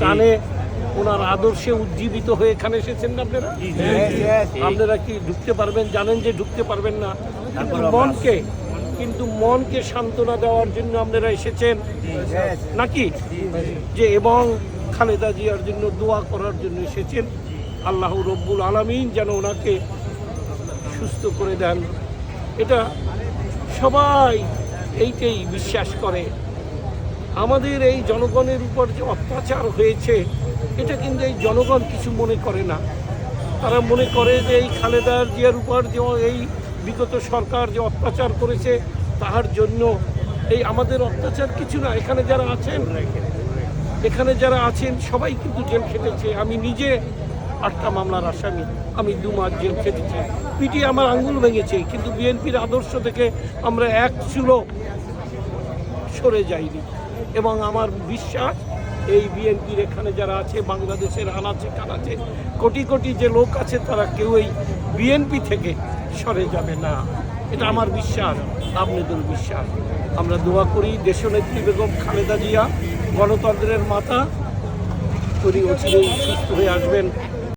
টানে ওনার আদর্শে উজ্জীবিত হয়ে এখানে এসেছেন না আপনারা? আপনারা কি ঢুকতে পারবেন জানেন যে ঢুকতে পারবেন না। মনকে কিন্তু মনকে সান্ত্বনা দেওয়ার জন্য আপনারা এসেছেন। নাকি? যে এবং খালেদা জিয়ার জন্য দোয়া করার জন্য এসেছেন। আল্লাহ রব্বুল আলমিন যেন ওনাকে সুস্থ করে দেন। এটা সবাই এইটাই বিশ্বাস করে। আমাদের এই জনগণের উপর যে অত্যাচার হয়েছে, এটা কিন্তু এই জনগণ কিছু মনে করে না। তারা মনে করে যে এই খালেদার জিয়ার উপর যে এই বিগত সরকার যে অত্যাচার করেছে, তাহার জন্য এই আমাদের অত্যাচার কিছু না। এখানে যারা আছেন, এখানে যারা আছেন, সবাই কিন্তু জেল খেটেছে। আমি নিজে আটটা মামলার আসামি। আমি দু মাস জেল খেটেছি। পিটি আমার আঙ্গুল ভেঙেছে, কিন্তু বিএনপির আদর্শ থেকে আমরা এক চুলো সরে যাইনি। এবং আমার বিশ্বাস এই বিএনপির এখানে যারা আছে, বাংলাদেশের আনাচে কানাচে, কোটি কোটি যে লোক আছে, তারা কেউই বিএনপি থেকে সরে যাবে না। এটা আমার বিশ্বাস আপনাদের বিশ্বাস। আমরা দোয়া করি, দেশনেত্রী বেগম খালেদা জিয়া গণতন্ত্রের মাতা, উনি অচিরেই সুস্থ হয়ে আসবেন।